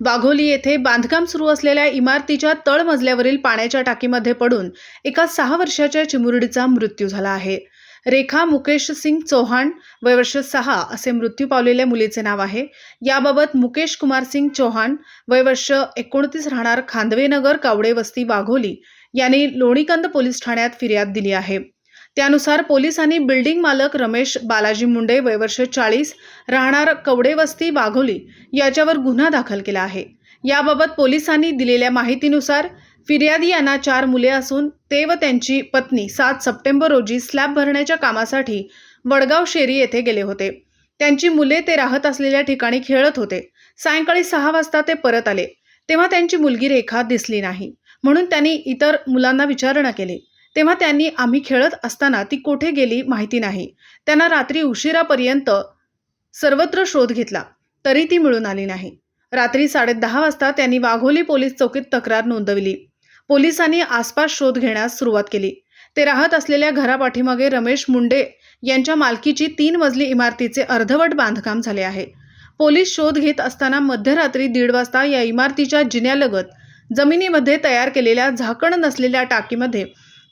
वाघोली येथे बांधकाम सुरू असलेल्या इमारतीच्या तळमजल्यावरील पाण्याच्या टाकीमध्ये पडून एका सहा वर्षाच्या चिमुरडीचा मृत्यू झाला आहे. रेखा मुकेश सिंग चौहान वयवर्ष सहा असे मृत्यू पावलेल्या मुलीचे नाव आहे. याबाबत मुकेश कुमार सिंग चौहान वयवर्ष एकोणतीस राहणार खांदवेनगर कावडे वस्ती वाघोली यांनी लोणीकंद पोलीस ठाण्यात फिर्याद दिली आहे. त्यानुसार पोलिसांनी बिल्डिंग मालक रमेश बालाजी मुंडे वयवर्ष चाळीस राहणार कवडे वस्ती वाघोली याच्यावर गुन्हा दाखल केला आहे. याबाबत पोलिसांनी दिलेल्या माहितीनुसार फिर्यादी यांना चार मुले असून ते व त्यांची पत्नी सात सप्टेंबर रोजी स्लॅब भरण्याच्या कामासाठी वडगाव शेरी येथे गेले होते. त्यांची मुले ते राहत असलेल्या ठिकाणी खेळत होते. सायंकाळी सहा वाजता ते परत आले. तेव्हा त्यांची मुलगी रेखा दिसली नाही. म्हणून त्यांनी इतर मुलांना विचारणा केली. तेव्हा त्यांनी आम्ही खेळत असताना ती कोठे गेली माहिती नाही. त्यांना रात्री उशिरापर्यंत सर्वत्र शोध घेतला तरी ती मिळून आली नाही. रात्री साडेदहा वाजता त्यांनी वाघोली पोलीस चौकीत तक्रार नोंदवली. पोलिसांनी आसपास शोध घेण्यास सुरुवात केली. ते राहत असलेल्या घरापाठीमागे रमेश मुंडे यांच्या मालकीची तीन मजली इमारतीचे अर्धवट बांधकाम झाले आहे. पोलीस शोध घेत असताना मध्यरात्री दीड वाजता या इमारतीच्या जिन्यालगत जमिनीमध्ये तयार केलेल्या झाकण नसलेल्या टाकीमध्ये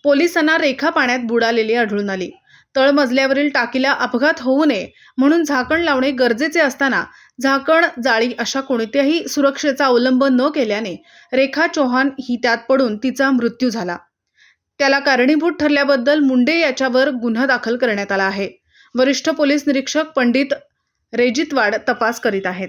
पोलिसांना रेखा पाण्यात बुडालेली आढळून आली. तळमजल्यावरील टाकीला अपघात होऊ नये म्हणून झाकण लावणे गरजेचे असताना झाकण जाळी अशा कोणत्याही सुरक्षेचा अवलंब न केल्याने रेखा चौहान ही त्यात पडून तिचा मृत्यू झाला. त्याला कारणीभूत ठरल्याबद्दल मुंडे याच्यावर गुन्हा दाखल करण्यात आला आहे. वरिष्ठ पोलीस निरीक्षक पंडित रेजितवाड तपास करीत आहेत.